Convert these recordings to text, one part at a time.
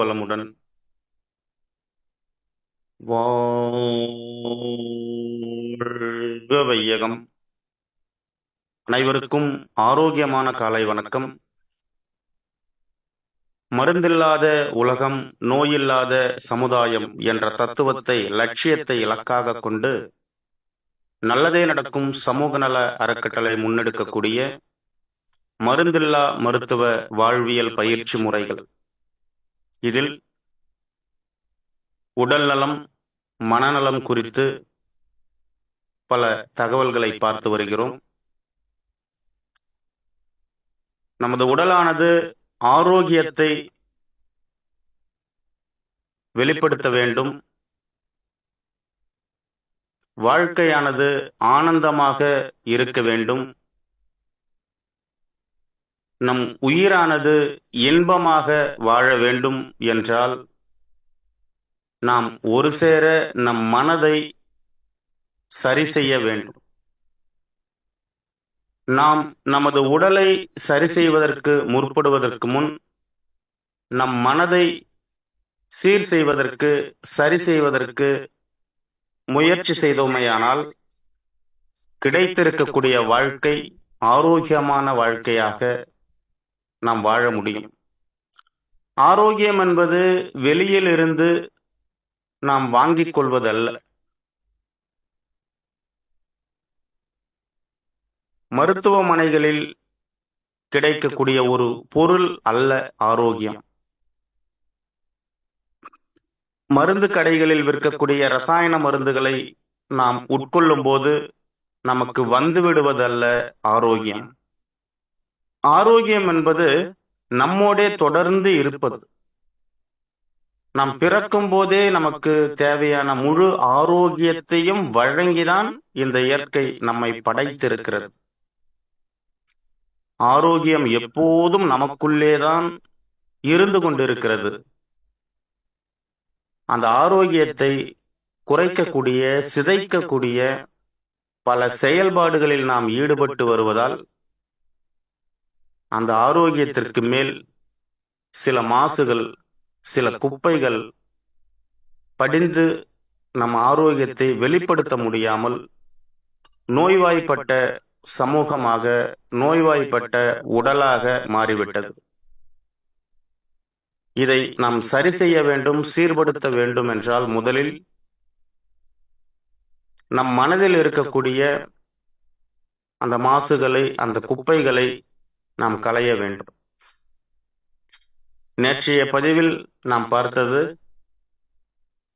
வளமுடன் வாழ்க வையகம். அனைவருக்கும் ஆரோக்கியமான காலை வணக்கம். மருந்தில்லாத உலகம் நோயில்லாத சமுதாயம் என்ற தத்துவத்தை லட்சியத்தை இலக்காக கொண்டு நல்லதே நடக்கும் சமூக நல அறக்கட்டளை முன்னெடுக்கக்கூடிய மருந்தில்லா மருத்துவ வாழ்வியல் பயிற்சி முறைகள். இதில் உடல் நலம் மனநலம் குறித்து பல தகவல்களை பார்த்து வருகிறோம். நமது உடலானது ஆரோக்கியத்தை வெளிப்படுத்த வேண்டும். வாழ்க்கையானது ஆனந்தமாக இருக்க வேண்டும். நம் உயிரானது இன்பமாக வாழ வேண்டும் என்றால் நாம் ஒரு சேர நம் மனதை சரி செய்ய வேண்டும். நாம் நமது உடலை சரி செய்வதற்கு முற்படுவதற்கு முன் நம் மனதை சீர் செய்வதற்கு சரி செய்வதற்கு முயற்சி செய்தோமையானால் கிடைத்திருக்கக்கூடிய வாழ்க்கை ஆரோக்கியமான வாழ்க்கையாக நாம் வாழ முடியும். ஆரோக்கியம் என்பது வெளியில் இருந்து நாம் வாங்கிக் கொள்வதல்ல. மருத்துவமனைகளில் கிடைக்கக்கூடிய ஒரு பொருள் அல்ல ஆரோக்கியம். மருந்து கடைகளில் விற்கக்கூடிய ரசாயன மருந்துகளை நாம் உட்கொள்ளும் போது நமக்கு வந்துவிடுவதல்ல ஆரோக்கியம். ஆரோக்கியம் என்பது நம்மோடே தொடர்ந்து இருப்பது. நாம் பிறக்கும் போதே நமக்கு தேவையான முழு ஆரோக்கியத்தையும் வழங்கிதான் இந்த இயற்கை நம்மை படைத்திருக்கிறது. ஆரோக்கியம் எப்போதும் நமக்குள்ளேதான் இருந்து கொண்டிருக்கிறது. அந்த ஆரோக்கியத்தை குறைக்கக்கூடிய சிதைக்கக்கூடிய பல செயல்பாடுகளில் நாம் ஈடுபட்டு வருவதால் அந்த ஆரோக்கியத்திற்கு மேல் சில மாசுகள் சில குப்பைகள் படிந்து நம் ஆரோக்கியத்தை வெளிப்படுத்த முடியாமல் நோய்வாய்ப்பட்ட சமூகமாக நோய்வாய்ப்பட்ட உடலாக மாறிவிட்டது. இதை நாம் சரி செய்ய வேண்டும் சீர்படுத்த வேண்டும் என்றால் முதலில் நம் மனதில் இருக்கக்கூடிய அந்த மாசுகளை அந்த குப்பைகளை நாம் களைய வேண்டும். நேற்றைய பதிவில் நாம் பார்த்தது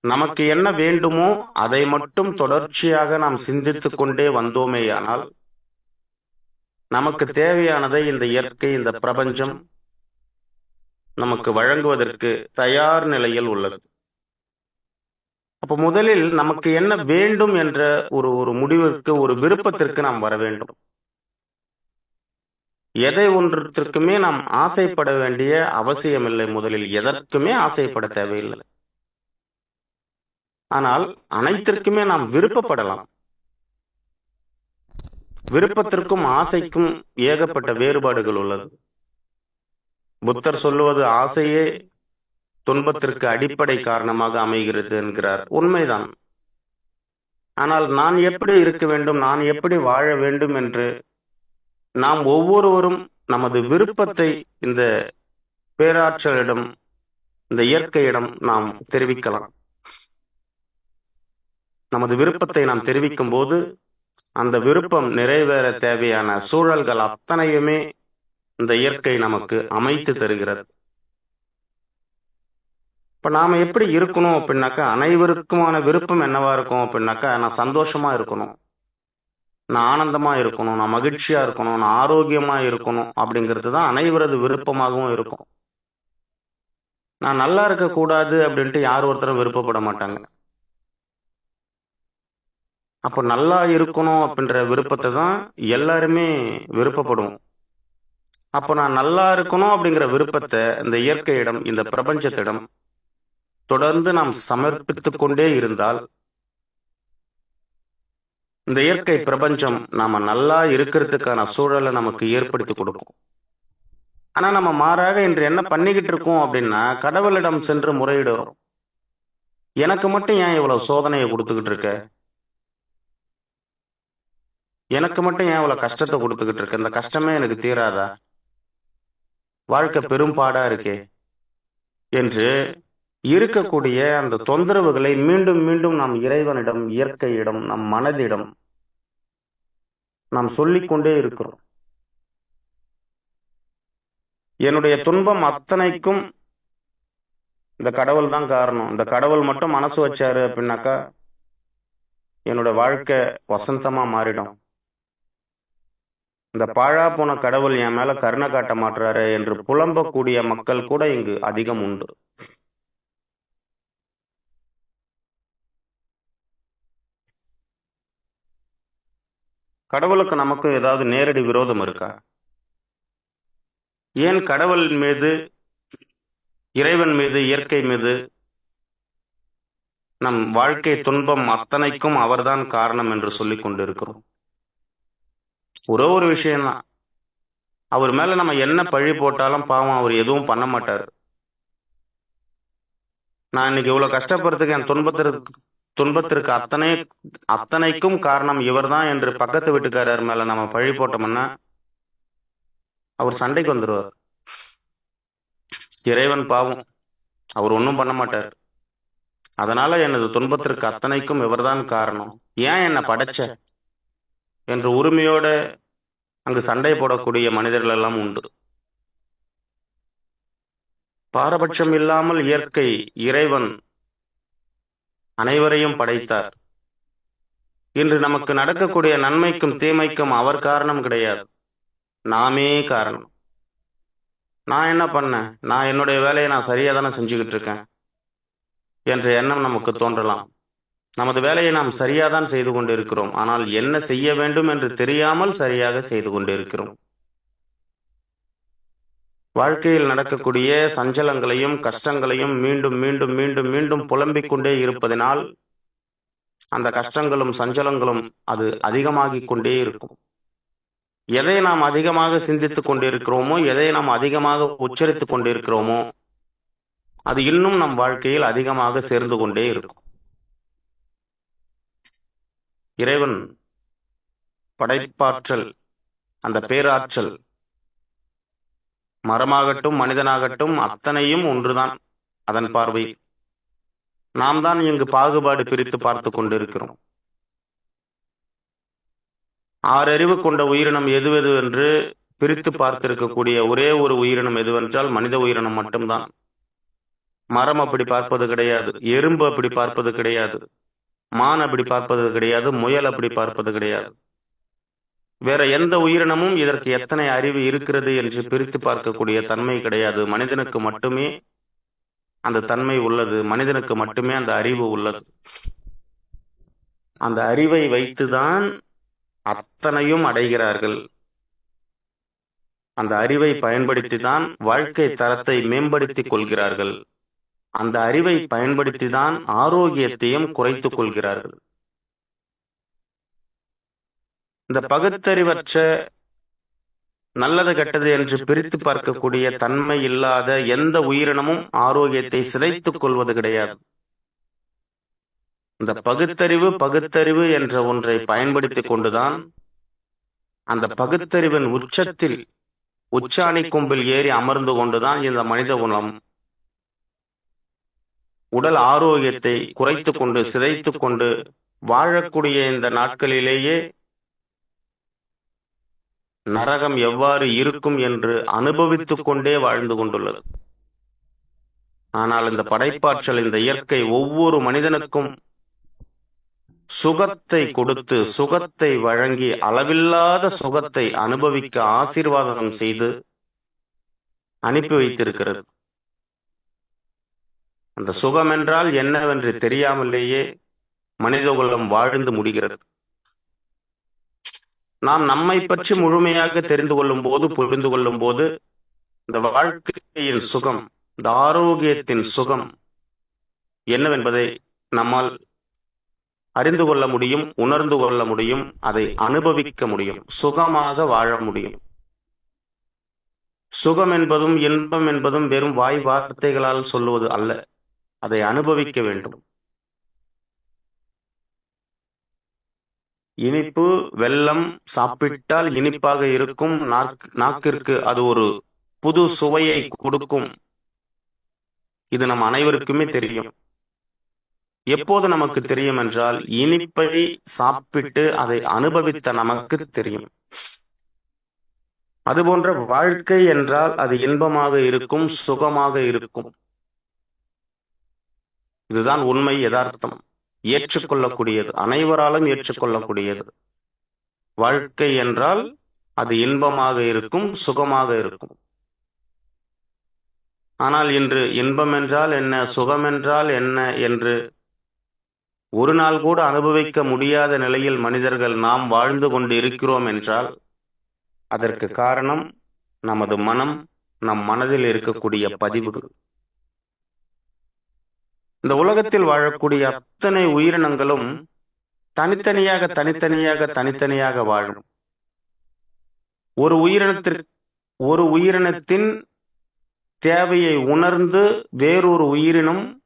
நமக்கு என்ன வேண்டுமோ அதை மட்டும் தொடர்ச்சியாக நாம் சிந்தித்துக் கொண்டே வந்தோமேயானால் நமக்கு தேவையானதை இந்த இயற்கை இந்த பிரபஞ்சம் நமக்கு வழங்குவதற்கு தயார் நிலையில் உள்ளது. அப்ப முதலில் நமக்கு என்ன வேண்டும் என்ற ஒரு ஒரு முடிவிற்கு ஒரு விருப்பத்திற்கு நாம் வர வேண்டும். எதை ஒன்றத்திற்குமே நாம் ஆசைப்பட வேண்டிய அவசியமில்லை முதலில். எதற்குமே ஆசைப்பட தேவையில்லை. ஆனால் அனைத்திற்குமே நாம் விருப்பப்படலாம். விருப்பத்திற்கும் ஆசைக்கும் ஏகப்பட்ட வேறுபாடுகள் உள்ளது. புத்தர் சொல்லுவது ஆசையே துன்பத்திற்கு அடிப்படை காரணமாக அமைகிறது என்கிறார். உண்மைதான். ஆனால் நான் எப்படி இருக்க வேண்டும் நான் எப்படி வாழ வேண்டும் என்று நாம் ஒவ்வொருவரும் நமது விருப்பத்தை இந்த பேராற்றலிடம் இந்த இயற்கையிடம் நாம் தெரிவிக்கலாம். நமது விருப்பத்தை நாம் தெரிவிக்கும் போது அந்த விருப்பம் நிறைவேற தேவையான சூழல்கள் அத்தனையுமே இந்த இயற்கை நமக்கு அமைத்து தருகிறது. இப்ப நாம எப்படி இருக்கணும் அப்படின்னாக்கா அனைவருக்குமான விருப்பம் என்னவா இருக்கும் அப்படின்னாக்கா நான் சந்தோஷமா இருக்கணும். நான் ஆனந்தமா இருக்கணும் நான் மகிழ்ச்சியா இருக்கணும் நான் ஆரோக்கியமா இருக்கணும் அப்படிங்கிறது தான் அனைவரது விருப்பமாகவும் இருக்கும். நான் நல்லா இருக்கக்கூடாது அப்படின்ட்டு யார் ஒருத்தரும் விருப்பப்பட மாட்டாங்க. அப்போ நல்லா இருக்கணும் அப்படின்ற விருப்பத்தை தான் எல்லாருமே விருப்பப்படுவோம். அப்போ நான் நல்லா இருக்கணும் அப்படிங்கிற விருப்பத்தை இந்த இயற்கையிடம் இந்த பிரபஞ்சத்திடம் தொடர்ந்து நாம் சமர்ப்பித்துக் கொண்டே இருந்தால் இந்த இயற்கை பிரபஞ்சம் நாம நல்லா இருக்கிறதுக்கான சூழலை நமக்கு ஏற்படுத்தி கொடுக்கும். ஆனா நம்ம மாறாக இன்று என்ன பண்ணிக்கிட்டு இருக்கோம் அப்படின்னா கடவுளிடம் சென்று முறையிடுறோம். எனக்கு மட்டும் ஏன் இவ்வளவு சோதனையை கொடுத்துக்கிட்டு இருக்க? எனக்கு மட்டும் ஏன் இவ்வளவு கஷ்டத்தை கொடுத்துக்கிட்டு இருக்க? இந்த கஷ்டமே எனக்கு தீராதா? வாழ்க்கை பெரும்பாடா இருக்கே? என்று இருக்கக்கூடிய அந்த தொந்தரவுகளை மீண்டும் மீண்டும் நாம் இறைவனிடம் இயற்கையிடம் நம் மனதிடம் நாம் சொல்லிக்கொண்டே இருக்கிறோம். என்னுடைய துன்பம் அத்தனைக்கும் இந்த கடவுள் தான் காரணம். இந்த கடவுள் மட்டும் மனசு வச்சாரு அப்படின்னாக்கா என்னோட வாழ்க்கை வசந்தமா மாறிடும். இந்த பாழா போன கடவுள் என் மேல கருணை காட்ட மாட்டுறாரு என்று புலம்பக்கூடிய மக்கள் கூட இங்கு அதிகம் உண்டு. கடவுளுக்கு நமக்கும் ஏதாவது நேரடி விரோதம் இருக்கா? ஏன் கடவுள் மீது இறைவன் மீது இயற்கை மீது நம் வாழ்க்கை துன்பம் அத்தனைக்கும் அவர்தான் காரணம் என்று சொல்லிக் கொண்டிருக்கிறோம்? ஒரே ஒரு விஷயம்தான். அவர் மேல நம்ம என்ன பழி போட்டாலும் பாவம் அவர் எதுவும் பண்ண மாட்டார். நான் இன்னைக்கு இவ்வளவு கஷ்டப்படுறதுக்கு என் துன்பத்திற்கு துன்பத்திற்கு அத்தனை அத்தனைக்கும் காரணம் இவர் தான் என்று பக்கத்து வீட்டுக்காரர் மேல நம்ம பழி போட்டோம்னா அவர் சண்டைக்கு வந்துடுவார் இறைவன் பாவம். அவர் ஒன்றும் பண்ண மாட்டார். அதனால எனது துன்பத்திற்கு அத்தனைக்கும் இவர்தான் காரணம். ஏன் என்ன படைச்ச? என்று உரிமையோட அங்கு சண்டை போடக்கூடிய மனிதர்கள் எல்லாம் உண்டு. பாரபட்சம் இல்லாமல் இயற்கை இறைவன் அனைவரையும் படைத்தார். இன்று நமக்கு நடக்கக்கூடிய நன்மைக்கும் தீமைக்கும் அவர் காரணம் கிடையாது. நாமே காரணம். நான் என்ன பண்ணேன்? நான் என்னுடைய வேலையை நான் சரியா தானே செஞ்சுக்கிட்டு இருக்கேன். என்ற எண்ணம் நமக்கு தோன்றலாம். நமது வேலையை நாம் சரியாதான் செய்து கொண்டிருக்கிறோம். ஆனால் என்ன செய்ய வேண்டும் என்று தெரியாமல் சரியாக செய்து கொண்டிருக்கிறோம். வாழ்க்கையில் நடக்கக்கூடிய சஞ்சலங்களையும் கஷ்டங்களையும் மீண்டும் மீண்டும் மீண்டும் மீண்டும் புலம்பிக் கொண்டே இருப்பதனால் அந்த கஷ்டங்களும் சஞ்சலங்களும் அது அதிகமாகிக் கொண்டே இருக்கும். எதை நாம் அதிகமாக சிந்தித்துக் கொண்டிருக்கிறோமோ எதை நாம் அதிகமாக உச்சரித்துக் கொண்டிருக்கிறோமோ அது இன்னும் நம் வாழ்க்கையில் அதிகமாக சேர்ந்து கொண்டே இருக்கும். இறைவன் படைப்பாற்றல் அந்த பேராற்றல் மரமாகட்டும் மனிதனாகட்டும் அத்தனையும் ஒன்றுதான் அதன் பார்வை. நாம் தான் இங்கு பாகுபாடு பிரித்து பார்த்து கொண்டிருக்கிறோம். ஆறறிவு கொண்ட உயிரினம் எதுவெது என்று பிரித்து பார்த்திருக்கக்கூடிய ஒரே ஒரு உயிரினம் எதுவென்றால் மனித உயிரினம் மட்டும்தான். மரம் அப்படி பார்ப்பது கிடையாது எறும்பு அப்படி பார்ப்பது கிடையாது மான் அப்படி பார்ப்பது கிடையாது முயல் அப்படி பார்ப்பது கிடையாது. வேற எந்த உயிரினமும் இதற்கு எத்தனை அறிவு இருக்கிறது என்று பிரித்து பார்க்கக்கூடிய தன்மை கிடையாது. மனிதனுக்கு மட்டுமே அந்த தன்மை உள்ளது. மனிதனுக்கு மட்டுமே அந்த அறிவு உள்ளது. அந்த அறிவை வைத்துதான் அத்தனையும் அடைகிறார்கள். அந்த அறிவை பயன்படுத்தி தான் வாழ்க்கை தரத்தை மேம்படுத்திக் கொள்கிறார்கள். அந்த அறிவை பயன்படுத்தி தான் ஆரோக்கியத்தையும் குறைத்துக் கொள்கிறார்கள். இந்த பகுத்தறிவற்ற நல்லது கெட்டது என்று பிரித்து பார்க்கக்கூடிய தன்மை இல்லாத எந்த உயிரினமும் ஆரோக்கியத்தை சிதைத்துக் கொள்வது கிடையாது. இந்த பகுத்தறிவு பகுத்தறிவு என்ற ஒன்றை பயன்படுத்திக் கொண்டுதான் அந்த பகுத்தறிவின் உச்சத்தில் உச்சாணி கொம்பில் ஏறி அமர்ந்து கொண்டுதான் இந்த மனித குணம் உடல் ஆரோக்கியத்தை குறைத்துக் கொண்டு சிதைத்துக் கொண்டு வாழக்கூடிய இந்த நாட்களிலேயே நரகம் எவ்வாறு இருக்கும் என்று அனுபவித்துக் கொண்டே வாழ்ந்து கொண்டுள்ளது. ஆனால் இந்த படைப்பாற்றல் இந்த இயற்கை ஒவ்வொரு மனிதனுக்கும் சுகத்தை கொடுத்து சுகத்தை வழங்கி அளவில்லாத சுகத்தை அனுபவிக்க ஆசீர்வாதம் செய்து அனுப்பி வைத்திருக்கிறது. அந்த சுகம் என்றால் என்னவென்று தெரியாமலேயே மனிதகுலம் வாழ்ந்து முடிகிறது. நாம் நம்மை பற்றி முழுமையாக தெரிந்து கொள்ளும் போது புரிந்து கொள்ளும் போது இந்த வாழ்க்கையின் சுகம் இந்த ஆரோக்கியத்தின் சுகம் என்னவென்பதை நம்மால் அறிந்து கொள்ள முடியும் உணர்ந்து கொள்ள முடியும் அதை அனுபவிக்க முடியும் சுகமாக வாழ முடியும். சுகம் என்பதும் இன்பம் என்பதும் வெறும் வாய் வார்த்தைகளால் சொல்லுவது அல்ல அதை அனுபவிக்க வேண்டும். இனிப்பு வெல்லம் சாப்பிட்டால் இனிப்பாக இருக்கும். நாக்கிற்கு அது ஒரு புது சுவையை கொடுக்கும். இது நம் அனைவருக்குமே தெரியும். எப்போது நமக்கு தெரியும் என்றால் இனிப்பை சாப்பிட்டு அதை அனுபவித்த நமக்கு தெரியும். அதுபோன்ற வாழ்க்கை என்றால் அது இன்பமாக இருக்கும் சுகமாக இருக்கும். இதுதான் உண்மை யதார்த்தம். ஏற்றுக்கொள்ளக்கூடியது. அனைவராலும் ஏற்றுக்கொள்ளக்கூடியது. வாழ்க்கை என்றால் அது இன்பமாக இருக்கும் சுகமாக இருக்கும். ஆனால் இன்று இன்பம் என்றால் என்ன சுகம் என்றால் என்ன என்று ஒரு நாள் கூட அனுபவிக்க முடியாத நிலையில் மனிதர்கள் நாம் வாழ்ந்து கொண்டு இருக்கிறோம் என்றால் அதற்கு காரணம் நமது மனம் நம் மனதில் இருக்கக்கூடிய பதிவுகள். இந்த உலகத்தில் வாழக்கூடிய அத்தனை உயிரினங்களும் தனித்தனியாக தனித்தனியாக தனித்தனியாக வாழும். ஒரு உயிரினத்திற்கு ஒரு உயிரினத்தின் தேவையை உணர்ந்து வேறொரு உயிரினம்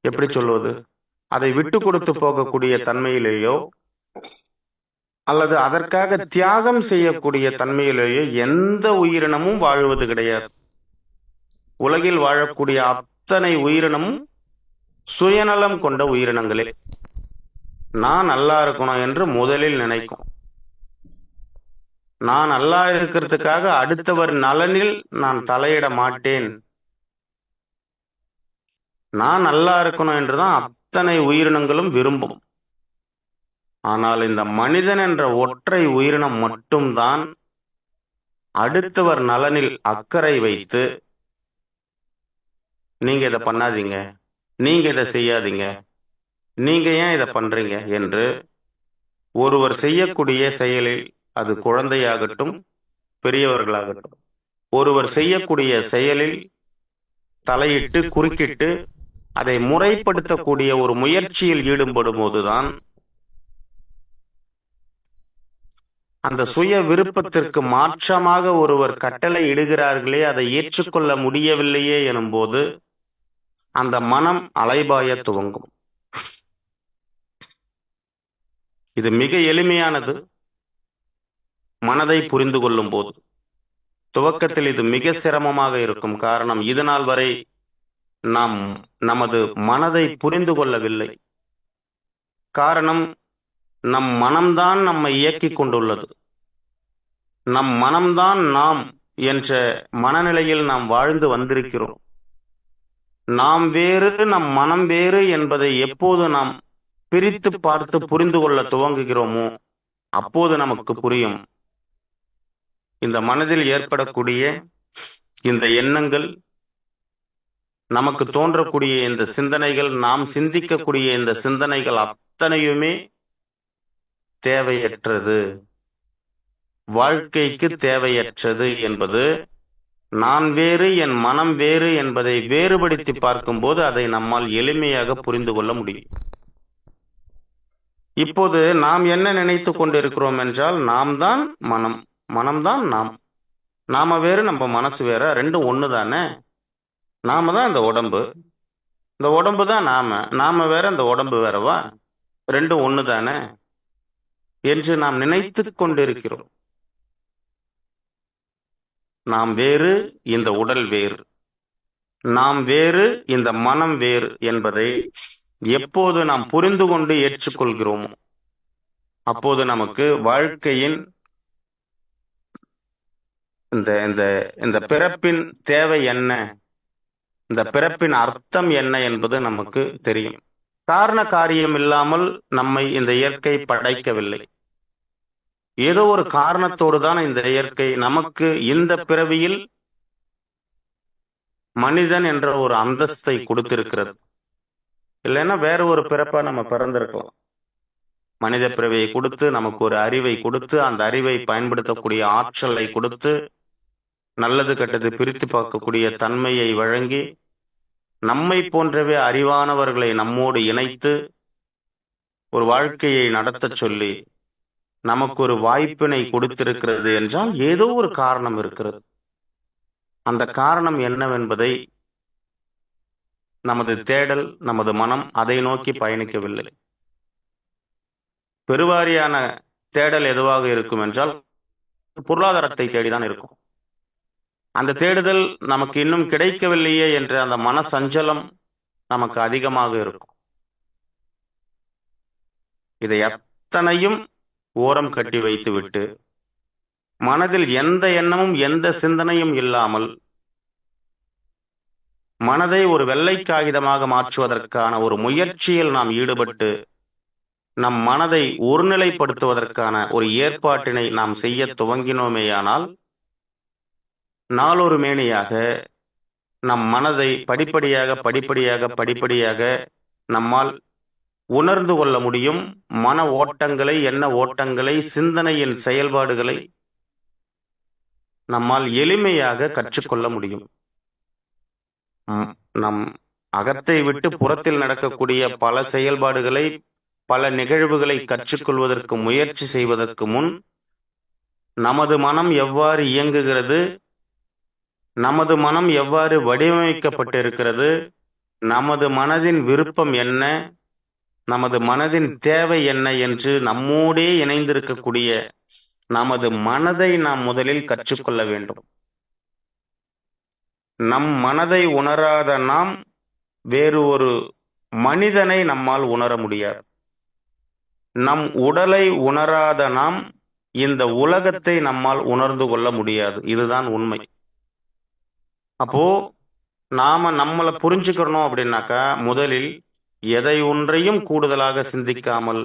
எப்படி சொல்வது? அதை விட்டு கொடுத்து போகக்கூடிய தன்மையிலேயோ அல்லது அதற்காக தியாகம் செய்யக்கூடிய தன்மையிலேயோ எந்த உயிரினமும் வாழ்வது கிடையாது. உலகில் வாழக்கூடிய அத்தனை உயிரினமும் சுயநலம் கொண்ட உயிரினங்களே. நான் நல்லா இருக்கணும் என்று முதலில் நினைக்கும். நான் நல்லா இருக்கிறதுக்காக அடுத்தவர் நலனில் நான் தலையிட மாட்டேன். நான் நல்லா இருக்கணும் என்றுதான் அத்தனை உயிரினங்களும் விரும்பும். ஆனால் இந்த மனிதன் என்ற ஒற்றை உயிரினம் மட்டும்தான் அடுத்தவர் நலனில் அக்கறை வைத்து நீங்க இதை பண்ணாதீங்க. நீங்க இதை செய்யாதீங்க. நீங்க ஏன் இதை பண்றீங்க என்று ஒருவர் செய்யக்கூடிய செயலில் அது குழந்தையாகட்டும் பெரியவர்களாகட்டும். ஒருவர் செய்யக்கூடிய செயலில் தலையிட்டு குறுக்கிட்டு அதை முறைப்படுத்தக்கூடிய ஒரு முயற்சியில் ஈடுபடும் போதுதான் அந்த சுய விருப்பத்திற்கு மாற்றமாக ஒருவர் கட்டளை இடுகிறார்களே அதை ஏற்றுக்கொள்ள முடியவில்லையே எனும்போது அந்த மனம் அலைபாய துவங்கும். இது மிக எளிமையானது. மனதை புரிந்து கொள்ளும் போது. துவக்கத்தில் இது மிக சிரமமாக இருக்கும் காரணம் இதனால் வரை நாம் நமது மனதை புரிந்து கொள்ளவில்லை. காரணம் நம் மனம்தான் நம்மை இயக்கிக் கொண்டுள்ளது. நம் மனம்தான் நாம் என்ற மனநிலையில் நாம் வாழ்ந்து வந்திருக்கிறோம். நாம் வேறு நம் மனம் வேறு என்பதை எப்போது நாம் பிரித்து பார்த்து புரிந்து கொள்ள துவங்குகிறோமோ அப்போது நமக்கு புரியும். இந்த மனதில் ஏற்படக்கூடிய இந்த எண்ணங்கள் நமக்கு தோன்றக்கூடிய இந்த சிந்தனைகள் நாம் சிந்திக்கக்கூடிய இந்த சிந்தனைகள் அத்தனையுமே தேவையற்றது. வாழ்க்கைக்கு தேவையற்றது என்பது நான் வேறு என் மனம் வேறு என்பதை வேறுபடுத்தி பார்க்கும்போது அதை நம்மால் எளிமையாக புரிந்து கொள்ள முடியும். இப்போது நாம் என்ன நினைத்து கொண்டிருக்கிறோம் என்றால் நாம் தான் மனம் மனம்தான் நாம். நாம வேறு நம்ம மனசு வேற ரெண்டும் ஒன்று தானே? நாம தான் இந்த உடம்பு. இந்த உடம்பு தான் நாம. நாம வேற இந்த உடம்பு வேறவா? ரெண்டும் ஒன்று தானே? என்று நாம் நினைத்துக் கொண்டிருக்கிறோம். நாம் வேறு இந்த உடல் வேறு. நாம் வேறு இந்த மனம் வேறு என்பதை எப்போது நாம் புரிந்து கொண்டு ஏற்றுக்கொள்கிறோமோ அப்போது நமக்கு வாழ்க்கையின் இந்த இந்த இந்த பிறப்பின் தேவை என்ன இந்த பிறப்பின் அர்த்தம் என்ன என்பது நமக்கு தெரியும். காரண காரியம் இல்லாமல் நம்மை இந்த இயற்கை படைக்கவில்லை. ஏதோ ஒரு காரணத்தோடு தான் இந்த இயற்கை நமக்கு இந்த பிறவியில் மனிதன் என்ற ஒரு அந்தஸ்தை கொடுத்திருக்கிறது. இல்லைன்னா வேற ஒரு பிறப்பா நம்ம பிறந்திருக்கலாம். மனித பிறவியை கொடுத்து நமக்கு ஒரு அறிவை கொடுத்து அந்த அறிவை பயன்படுத்தக்கூடிய ஆற்றலை கொடுத்து நல்லது கெட்டது பிரித்து பார்க்கக்கூடிய தன்மையை வழங்கி நம்மை போன்றவே அறிவானவர்களை நம்மோடு இணைத்து ஒரு வாழ்க்கையை நடத்தச் சொல்லி நமக்கு ஒரு வாய்ப்பினை கொடுத்திருக்கிறது என்றால் ஏதோ ஒரு காரணம் இருக்கிறது. அந்த காரணம் என்னவென்பதை நமது தேடல் நமது மனம் அதை நோக்கி பயணிக்கவில்லை. பெருவாரியான தேடல் எதுவாக இருக்கும் என்றால் பொருளாதாரத்தை தேடிதான் இருக்கும். அந்த தேடுதல் நமக்கு இன்னும் கிடைக்கவில்லையே என்ற அந்த மன சஞ்சலம் நமக்கு அதிகமாக இருக்கும். இதை எத்தனையும் ஓரம் கட்டி வைத்துவிட்டு மனதில் எந்த எண்ணமும் எந்த சிந்தனையும் இல்லாமல் மனதை ஒரு வெள்ளை காகிதமாக மாற்றுவதற்கான ஒரு முயற்சியில் நாம் ஈடுபட்டு நம் மனதை ஒருநிலைப்படுத்துவதற்கான ஒரு ஏற்பாட்டினை நாம் செய்ய துவங்கினோமேயானால் நாளொரு மேனியாக நம் மனதை படிப்படியாக படிப்படியாக படிப்படியாக நம்மால் உணர்ந்து கொள்ள முடியும் மன ஓட்டங்களை என்ன ஓட்டங்களை சிந்தனையின் செயல்பாடுகளை நம்மால் எளிமையாக கற்றுக்கொள்ள முடியும். நம் அகத்தை விட்டு புறத்தில் நடக்கக்கூடிய பல செயல்பாடுகளை பல நிகழ்வுகளை கற்றுக்கொள்வதற்கு முயற்சி செய்வதற்கு முன் நமது மனம் எவ்வாறு இயங்குகிறது நமது மனம் எவ்வாறு வடிவமைக்கப்பட்டிருக்கிறது நமது மனதின் விருப்பம் என்ன நமது மனதின் தேவை என்ன என்று நம்மோடே இணைந்திருக்கக்கூடிய நமது மனதை நாம் முதலில் கற்றுக்கொள்ள வேண்டும். நம் மனதை உணராத நாம் வேறு ஒரு மனிதனை நம்மால் உணர முடியாது. நம் உடலை உணராத நாம் இந்த உலகத்தை நம்மால் உணர்ந்து கொள்ள முடியாது. இதுதான் உண்மை. அப்போ நாம நம்மளை புரிஞ்சுக்கிறோம் அப்படின்னாக்கா முதலில் எதை ஒன்றையும் கூடுதலாக சிந்திக்காமல்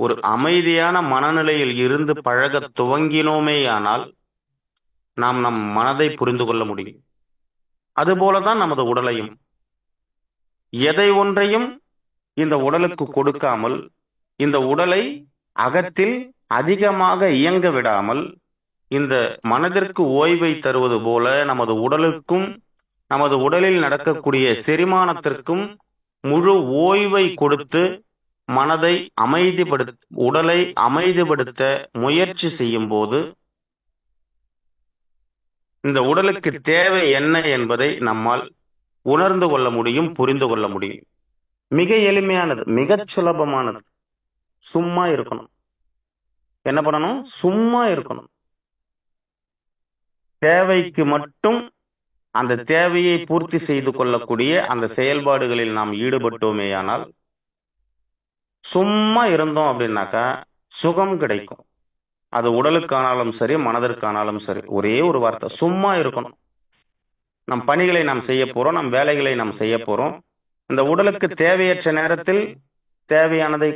ஒரு அமைதியான மனநிலையில் இருந்து பழக துவங்கினோமேயானால் நாம் நம் மனதை புரிந்து கொள்ள முடியும். அதுபோலதான் நமது உடலையும். எதை ஒன்றையும் இந்த உடலுக்கு கொடுக்காமல் இந்த உடலை அகத்தில் அதிகமாக இயங்க விடாமல் இந்த மனதிற்கு ஓய்வை தருவது போல நமது உடலுக்கும் நமது உடலில் நடக்கக்கூடிய செரிமானத்திற்கும் முழு ஓய்வை கொடுத்து மனதை அமைதிப்படுத்த உடலை அமைதிப்படுத்த முயற்சி செய்யும் போது இந்த உடலுக்கு தேவை என்ன என்பதை நம்மால் உணர்ந்து கொள்ள முடியும் புரிந்து கொள்ள முடியும். மிக எளிமையானது மிக சுலபமானது. சும்மா இருக்கணும். என்ன பண்ணணும்? சும்மா இருக்கணும். தேவைக்கு மட்டும் அந்த தேவையை பூர்த்தி செய்து கொள்ளக்கூடிய அந்த செயல்பாடுகளில் நாம் ஈடுபட்டோமேயானால் சும்மா இருந்தோம் அப்படின்னாக்கா சுகம் கிடைக்கும். அது உடலுக்கானாலும் சரி மனதிற்கானாலும் சரி ஒரே ஒரு வார்த்தை சும்மா இருக்கணும். நம் பணிகளை நாம் செய்ய போறோம் நம் வேலைகளை நாம் செய்ய போறோம். இந்த உடலுக்கு தேவையற்ற நேரத்தில் தேவையானதை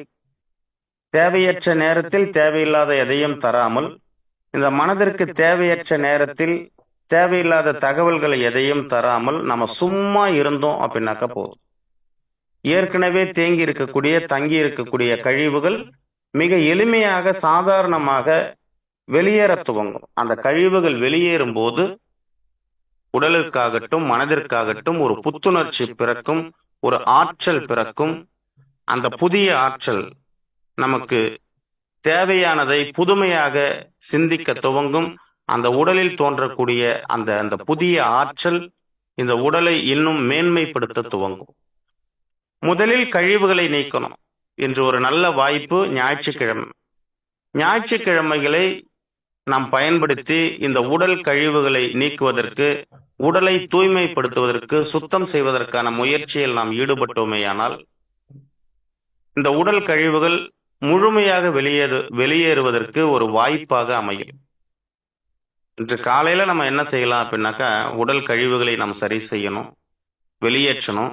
தேவையற்ற நேரத்தில் தேவையில்லாத எதையும் தராமல் இந்த மனதிற்கு தேவையற்ற நேரத்தில் தேவையில்லாத தகவல்களை எதையும் தராமல் நம்ம சும்மா இருந்தோம் அப்படின்னாக்க போதும். ஏற்கனவே தேங்கி இருக்கக்கூடிய தங்கி இருக்கக்கூடிய கழிவுகள் மிக எளிமையாக சாதாரணமாக வெளியேற துவங்கும். அந்த கழிவுகள் வெளியேறும் போது உடலுக்காகட்டும் மனதிற்காகட்டும் ஒரு புத்துணர்ச்சி பிறக்கும் ஒரு ஆற்றல் பிறக்கும். அந்த புதிய ஆற்றல் நமக்கு தேவையானதை புதுமையாக சிந்திக்க துவங்கும். அந்த உடலில் தோன்றக்கூடிய அந்த அந்த புதிய ஆற்றல் இந்த உடலை இன்னும் மேன்மைப்படுத்த துவங்கும். முதலில் கழிவுகளை நீக்கணும் என்று ஒரு நல்ல வாய்ப்பு ஞாயிற்றுக்கிழமை. ஞாயிற்றுக்கிழமைகளை நாம் பயன்படுத்தி இந்த உடல் கழிவுகளை நீக்குவதற்கு உடலை தூய்மைப்படுத்துவதற்கு சுத்தம் செய்வதற்கான முயற்சியில் நாம் ஈடுபட்டோமேயானால் இந்த உடல் கழிவுகள் முழுமையாக வெளியேறு வெளியேறுவதற்கு ஒரு வாய்ப்பாக அமையும். இன்று காலையில் நம்ம என்ன செய்யலாம் அப்படின்னாக்கா உடல் கழிவுகளை நாம் சரி செய்யணும் வெளியேற்றணும்.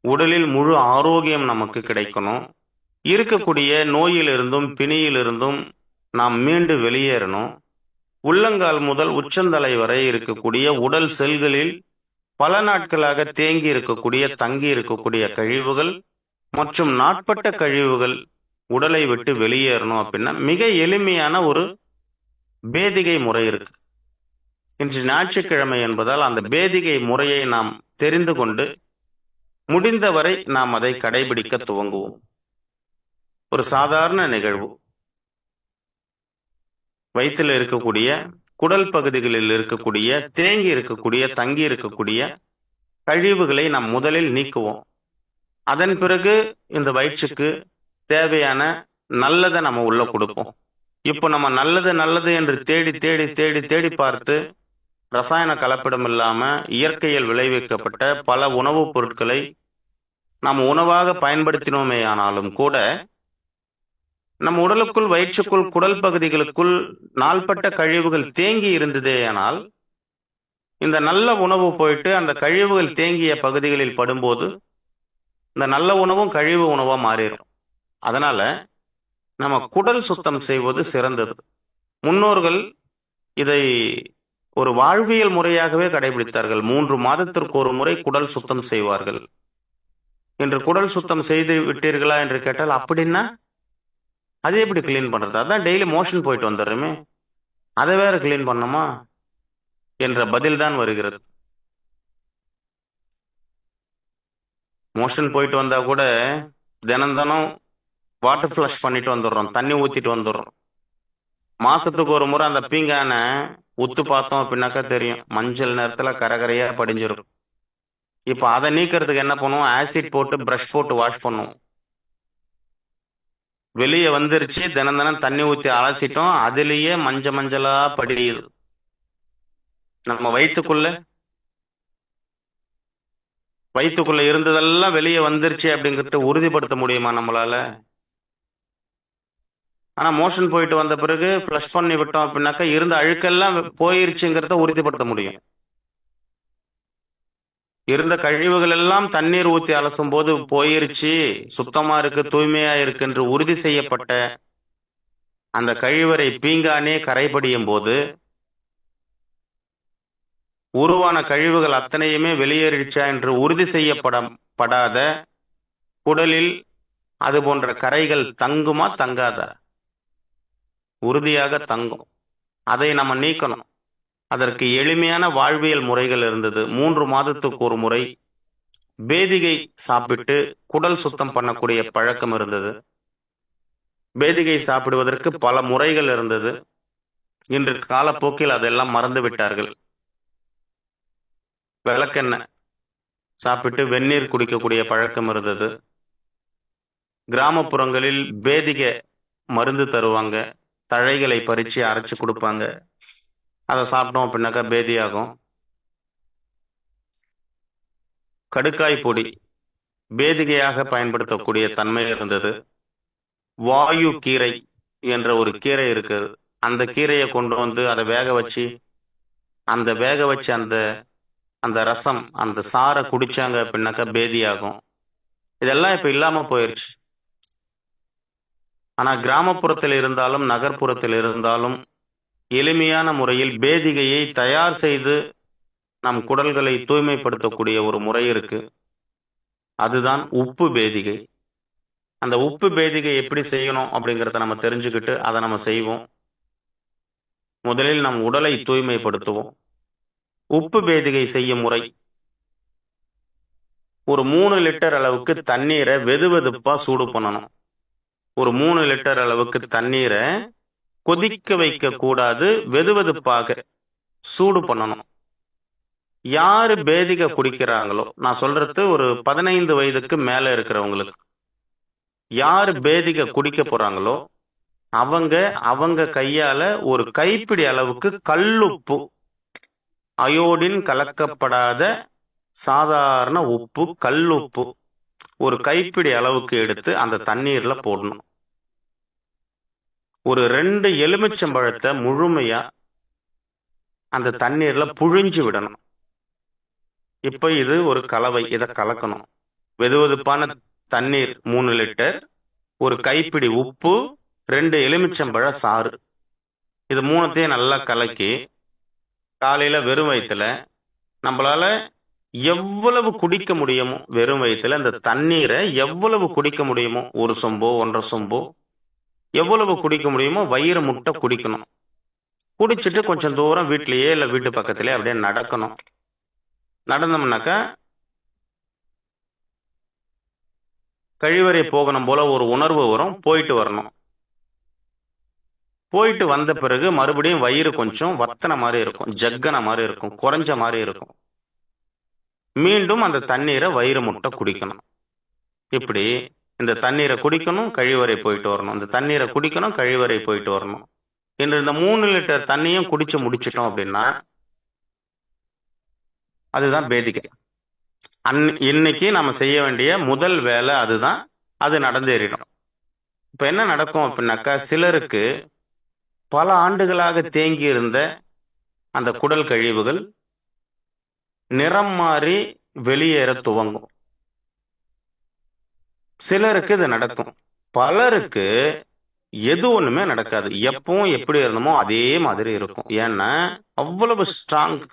உடலில் முழு ஆரோக்கியம் நமக்கு கிடைக்கணும். இருக்கக்கூடிய நோயிலிருந்தும் பிணியிலிருந்தும் நாம் மீண்டு வெளியேறணும். உள்ளங்கால் முதல் உச்சந்தலை வரை இருக்கக்கூடிய உடல் செல்களில் பல நாட்களாக தேங்கி இருக்கக்கூடிய தங்கி இருக்கக்கூடிய கழிவுகள் மற்றும் நாட்பட்ட கழிவுகள் உடலை விட்டு வெளியேறணும் அப்படின்னா மிக எளிமையான ஒரு பேதிகை முறை இருக்கு. இன்று ஞாயிற்றுக்கிழமை என்பதால் அந்த பேதிகை முறையை நாம் தெரிந்து கொண்டு முடிந்தவரை நாம் அதை கடைபிடிக்க துவங்குவோம். ஒரு சாதாரண நிகழ்வு. வயிற்றில் இருக்கக்கூடிய குடல் பகுதிகளில் இருக்கக்கூடிய தேங்கி இருக்கக்கூடிய தங்கி இருக்கக்கூடிய கழிவுகளை நாம் முதலில் நீக்குவோம். அதன் பிறகு இந்த வயிற்றுக்கு தேவையான நல்லதை நம்ம உள்ள கொடுப்போம். இப்போ நம்ம நல்லது நல்லது என்று தேடி தேடி தேடி தேடி பார்த்து ரசாயன கலப்பிடம் இல்லாம இயற்கையில் விளைவிக்கப்பட்ட பல உணவுப் பொருட்களை நாம் உணவாக பயன்படுத்தினோமே ஆனாலும் கூட நம் உடலுக்குள் வயிற்றுக்குள் குடல் பகுதிகளுக்குள் நாள்பட்ட கழிவுகள் தேங்கி இருந்ததேயானால் இந்த நல்ல உணவு போயிட்டு அந்த கழிவுகள் தேங்கிய பகுதிகளில் படும்போது இந்த நல்ல உணவும் கழிவு உணவாக மாறிடும் அதனால நம்ம குடல் சுத்தம் செய்வது சிறந்தது. முன்னோர்கள் இதை ஒரு வாழ்வியல் முறையாகவே கடைபிடித்தார்கள். மூன்று மாதத்திற்கு ஒரு முறை குடல் சுத்தம் செய்வார்கள். என்று குடல் சுத்தம் செய்து விட்டீர்களா என்று கேட்டால் அப்படின்னா அது எப்படி கிளீன் பண்றது? அதான் டெய்லி மோஷன் போயிட்டு வந்துடுறோமே. அதை வேற கிளீன் பண்ணுமா என்ற பதில் தான் வருகிறது. மோஷன் போயிட்டு வந்தா கூட தினம் தினம் வாட்டர் ஃப்ளஷ் பண்ணிட்டு வந்துடுறோம். தண்ணி ஊத்திட்டு வந்துடுறோம். மாசத்துக்கு ஒரு முறை அந்த பீங்கான உத்து பார்த்தோம் அப்படின்னாக்கா தெரியும். மஞ்சள் நேரத்துல கரகரையா படிஞ்சிருக்கும் இப்ப அதை நீக்கிறதுக்கு என்ன பண்ணுவோம்? ஆசிட் போட்டு பிரஷ் போட்டு வாஷ் பண்ணுவோம். வெளியே வந்துருச்சு. தினம் தினம் தண்ணி ஊத்தி அலசிட்டோம். அதுலயே மஞ்ச மஞ்சளா படியுது. நம்ம வயிற்றுக்குள்ள வயிற்றுக்குள்ள இருந்ததெல்லாம் வெளியே வந்துருச்சு அப்படிங்கிறத உறுதிப்படுத்த முடியுமா நம்மளால? ஆனா மோஷன் போயிட்டு வந்த பிறகு ஃப்ளஷ் பண்ணி விட்டோம் அப்படின்னாக்கா இருந்த அழுக்கெல்லாம் போயிருச்சுங்கிறத உறுதிப்படுத்த முடியும். இருந்த கழிவுகள் எல்லாம் தண்ணீர் ஊத்தி அலசும் போது போயிருச்சு சுத்தமா இருக்கு தூய்மையா இருக்கு என்று உறுதி செய்யப்பட்ட அந்த கழிவறை பீங்கானே கரைபடியும் போது உருவான கழிவுகள் அத்தனையுமே வெளியேறிடுச்சா என்று உறுதி செய்யப்படப்படாத குடலில் அது போன்ற கரைகள் தங்குமா தங்காதா? உறுதியாக தங்கும். அதை நம்ம நீக்கணும். அதற்கு எளிமையான வாழ்வியல் முறைகள் இருந்தது. மூன்று மாதத்துக்கு ஒரு முறை பேதிகை சாப்பிட்டு குடல் சுத்தம் பண்ணக்கூடிய பழக்கம் இருந்தது. பேதிகை சாப்பிடுவதற்கு பல முறைகள் இருந்தது. இன்று காலப்போக்கில் அதெல்லாம் மறந்து விட்டார்கள். விளக்கெண்ணெய் சாப்பிட்டு வெந்நீர் குடிக்கக்கூடிய பழக்கம் இருந்தது. கிராமப்புறங்களில் பேதிகை மருந்து தருவாங்க. தழைகளை பறித்து அரைச்சி கொடுப்பாங்க. அதை சாப்பிட்டோம் அப்படின்னாக்கா பேதியாகும். கடுக்காய் பொடி பேதிகையாக பயன்படுத்தக்கூடிய தன்மை இருந்தது. வாயு கீரை என்ற ஒரு கீரை இருக்குது அந்த கீரையை கொண்டு வந்து அதை வேக வச்சு அந்த வேக வச்சு அந்த அந்த ரசம் அந்த சாரை குடிச்சாங்க அப்படின்னாக்கா பேதியாகும். இதெல்லாம் இப்போ இல்லாமல் போயிடுச்சு ஆனா கிராமப்புறத்தில் இருந்தாலும் நகர்ப்புறத்தில் இருந்தாலும் எளிமையான முறையில் பேதிகையை தயார் செய்து நம் குடல்களை தூய்மைப்படுத்தக்கூடிய ஒரு முறை இருக்கு. அதுதான் உப்பு பேதிகை. அந்த உப்பு பேதிகை எப்படி செய்யணும் அப்படிங்கிறத நம்ம தெரிஞ்சுக்கிட்டு அதை நம்ம செய்வோம். முதலில் நம் உடலை தூய்மைப்படுத்துவோம். உப்பு பேதிகை செய்யும் முறை. ஒரு மூணு லிட்டர் அளவுக்கு தண்ணீரை வெது வெதுப்பா சூடு பண்ணணும். ஒரு மூணு லிட்டர் அளவுக்கு தண்ணீரை கொதிக்க வைக்க கூடாது வெது வெதுப்பாக சூடு பண்ணணும். யாரு பேதிகை குடிக்கிறாங்களோ நான் சொல்றது ஒரு பதினைந்து வயதுக்கு மேல இருக்கிறவங்களுக்கு யாரு பேதிகை குடிக்க போறாங்களோ அவங்க அவங்க கையால ஒரு கைப்பிடி அளவுக்கு கல்லுப்பு அயோடின் கலக்கப்படாத சாதாரண உப்பு கல்லுப்பு ஒரு கைப்பிடி அளவுக்கு எடுத்து அந்த தண்ணீர்ல போடணும். ஒரு ரெண்டு எலுமிச்சம்பழத்தை முழுமையா அந்த தண்ணீர்ல புழிஞ்சு விடணும். இப்ப இது ஒரு கலவை இதை கலக்கணும். வெதுவெதுப்பான தண்ணீர் மூணு லிட்டர் ஒரு கைப்பிடி உப்பு ரெண்டு எலுமிச்சம்பழ சாறு. இது மூணுத்தையும் நல்லா கலக்கி காலையில வெறும் வயிற்றுல நம்மளால எவ்வளவு குடிக்க முடியுமோ வெறும் வயிற்றுல அந்த தண்ணீரை எவ்வளவு குடிக்க முடியுமோ ஒரு சொம்போ ஒன்றரை சொம்போ எவ்வளவு குடிக்க முடியுமோ வயிறு முட்டை குடிக்கணும். குடிச்சிட்டு கொஞ்சம் தூரம் வீட்லயே இல்லை வீட்டு பக்கத்திலே அப்படியே நடக்கணும். நடந்தோம்னாக்கா கழிவறை போகணும் போல ஒரு உணர்வு வரும் போயிட்டு வரணும். போயிட்டு வந்த பிறகு மறுபடியும் வயிறு கொஞ்சம் வத்தன மாதிரி இருக்கும் ஜக்கன மாதிரி இருக்கும் குறைஞ்ச மாதிரி இருக்கும். மீண்டும் அந்த தண்ணீரை வயிறு முட்டை குடிக்கணும். இப்படி இந்த தண்ணீரை குடிக்கணும் கழிவறை போயிட்டு வரணும். இந்த தண்ணீரை குடிக்கணும் கழிவறை போயிட்டு வரணும். என்று இந்த மூணு லிட்டர் தண்ணியும் குடிச்சு முடிச்சிட்டோம் அப்படின்னா அதுதான் பேதிக்கை அன் இன்னைக்கு நம்ம செய்ய வேண்டிய முதல் வேலை அதுதான். அது நடந்தேறிடும். இப்ப என்ன நடக்கும் அப்படின்னாக்கா சிலருக்கு பல ஆண்டுகளாக தேங்கி இருந்த அந்த குடல் கழிவுகள் நிறம் மாறி வெளியேற துவங்கும். சிலருக்கு இது நடக்கும். பலருக்கு எது ஒண்ணுமே நடக்காது. எப்பவும் எப்படி இருந்தமோ அதே மாதிரி இருக்கும். ஏன்னா அவ்வளவு ஸ்ட்ராங்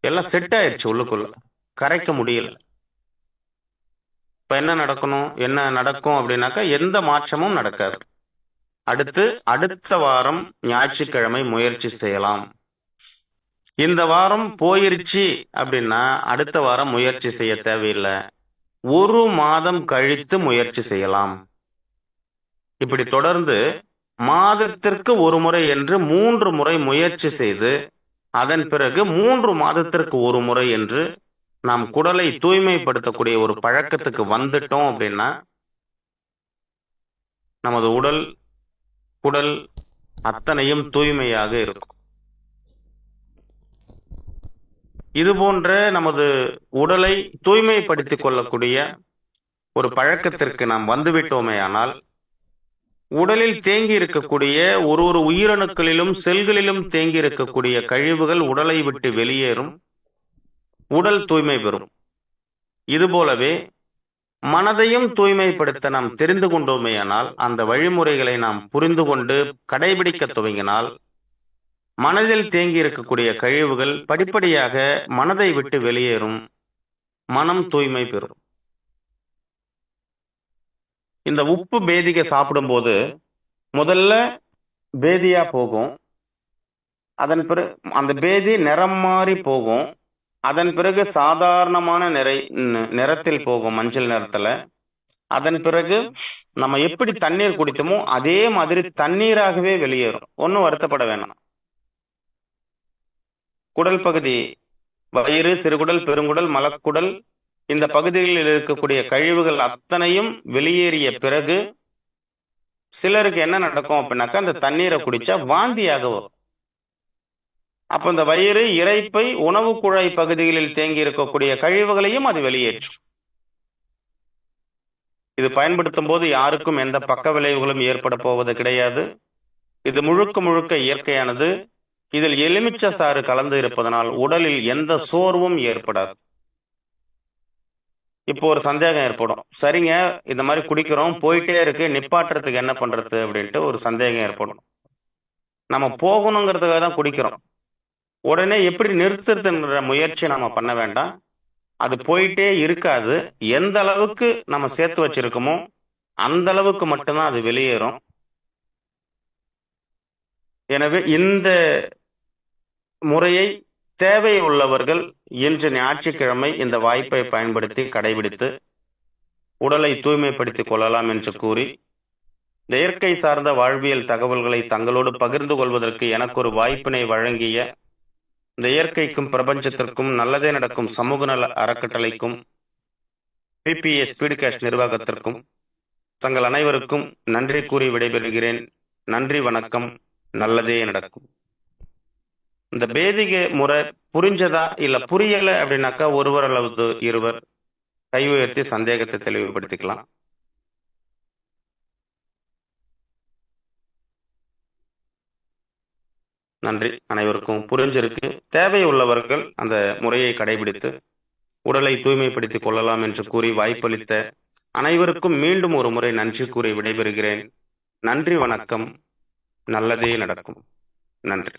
எல்லாம் செட் ஆயிடுச்சு உள்ளுக்குள்ள. கரைக்க முடியல. இப்ப என்ன நடக்கணும்? என்ன நடக்கும் அப்படின்னாக்கா எந்த மாற்றமும் நடக்காது. அடுத்து அடுத்த வாரம் ஞாயிற்றுக்கிழமை முயற்சி செய்யலாம். இந்த வாரம் போயிருச்சு அப்படின்னா அடுத்த வாரம் முயற்சி செய்ய தேவையில்லை. ஒரு மாதம் கழித்து முயற்சி செய்யலாம். இப்படி தொடர்ந்து மாதத்திற்கு ஒரு முறை என்று மூன்று முறை முயற்சி செய்து அதன் பிறகு மூன்று மாதத்திற்கு ஒரு முறை என்று நாம் குடலை தூய்மைப்படுத்தக்கூடிய ஒரு பழக்கத்துக்கு வந்துட்டோம் அப்படின்னா நமது உடல் குடல் அத்தனையும் தூய்மையாக இருக்கும். இது போன்ற நமது உடலை தூய்மைப்படுத்திக் கொள்ளக்கூடிய ஒரு பழக்கத்திற்கு நாம் வந்துவிட்டோமே ஆனால் உடலில் தேங்கி இருக்கக்கூடிய ஒரு ஒரு உயிரணுக்களிலும் செல்களிலும் தேங்கி இருக்கக்கூடிய கழிவுகள் உடலை விட்டு வெளியேறும் உடல் தூய்மை பெறும். இதுபோலவே மனதையும் தூய்மைப்படுத்த நாம் தெரிந்து கொண்டோமேயானால் அந்த வழிமுறைகளை நாம் புரிந்து கொண்டு கடைபிடிக்க துவங்கினால் மனதில் தேங்கி இருக்கக்கூடிய கழிவுகள் படிப்படியாக மனதை விட்டு வெளியேறும். மனம் தூய்மை பெறும். இந்த உப்பு பேதிகை சாப்பிடும்போது முதல்ல பேதியா போகும். அதன் பிறகு அந்த பேதி நிறம் மாறி போகும். அதன் பிறகு சாதாரணமான நிறை நிறத்தில் போகும் மஞ்சள் நிறத்துல. அதன் பிறகு நம்ம எப்படி தண்ணீர் குடித்தோமோ அதே மாதிரி தண்ணீராகவே வெளியேறும். ஒன்றும் வருத்தப்பட வேணாம். குடல் பகுதி வயிறு சிறுகுடல் பெருங்குடல் மலக்குடல் இந்த பகுதிகளில் இருக்கக்கூடிய கழிவுகள் அத்தனையும் வெளியேறிய பிறகு சிலருக்கு என்ன நடக்கும் அப்படின்னாக்கா அந்த தண்ணீரை குடிச்சா வாந்தியாக வரும். அப்ப இந்த வயிறு இறைப்பை உணவு குழாய் பகுதிகளில் தேங்கி இருக்கக்கூடிய கழிவுகளையும் அது வெளியேற்றும். இது பயன்படுத்தும் போது யாருக்கும் எந்த பக்க விளைவுகளும் ஏற்பட போவது கிடையாது. இது முழுக்க முழுக்க இயற்கையானது. இதில் எலுமிச்சை சாறு கலந்து இருப்பதனால் உடலில் எந்த சோர்வும் ஏற்படாது. இப்போ ஒரு சந்தேகம் ஏற்படும். சரிங்க இந்த மாதிரி குடிக்கிறோம் போயிட்டே இருக்கு நிப்பாட்டுறதுக்கு என்ன பண்றது அப்படின்ட்டு ஒரு சந்தேகம் ஏற்படும். நம்ம போகணுங்கிறதுக்காக தான் குடிக்கிறோம். உடனே எப்படி நிறுத்துறதுன்ற முயற்சி நம்ம பண்ண வேண்டாம். அது போயிட்டே இருக்காது. எந்த அளவுக்கு நம்ம சேர்த்து வச்சிருக்கோமோ அந்த அளவுக்கு மட்டும்தான் அது வெளியேறும். எனவே இந்த முறையை தேவை உள்ளவர்கள் இன்று ஞாயிற்றுக்கிழமை இந்த வாய்ப்பை பயன்படுத்தி கடைபிடித்து உடலை தூய்மைப்படுத்திக் கொள்ளலாம் என்று கூறி இந்த இயற்கை சார்ந்த வாழ்வியல் தகவல்களை தங்களோடு பகிர்ந்து கொள்வதற்கு எனக்கு ஒரு வாய்ப்பினை வழங்கிய இந்த இயற்கைக்கும் பிரபஞ்சத்திற்கும் நல்லதே நடக்கும் சமூக நல அறக்கட்டளைக்கும் பிபிஎஸ் ஸ்பீடுகாஸ்ட் நிர்வாகத்திற்கும் தங்கள் அனைவருக்கும் நன்றி கூறி விடைபெறுகிறேன். நன்றி வணக்கம். நல்லதே நடக்கும். இந்த பேதிகை முறை புரிஞ்சதா இல்ல புரியல அப்படின்னாக்கா ஒருவர் அல்லது இருவர் கை உயர்த்தி சந்தேகத்தை தெளிவுபடுத்திக்கலாம். நன்றி. அனைவருக்கும் புரிஞ்சிருக்கு. தேவை உள்ளவர்கள் அந்த முறையை கடைபிடித்து உடலை தூய்மைப்படுத்திக் கொள்ளலாம் என்று கூறி வாய்ப்பளித்த அனைவருக்கும் மீண்டும் ஒரு முறை நன்றி கூறி விடைபெறுகிறேன். நன்றி வணக்கம். நல்லதே நடக்கும். நன்றி.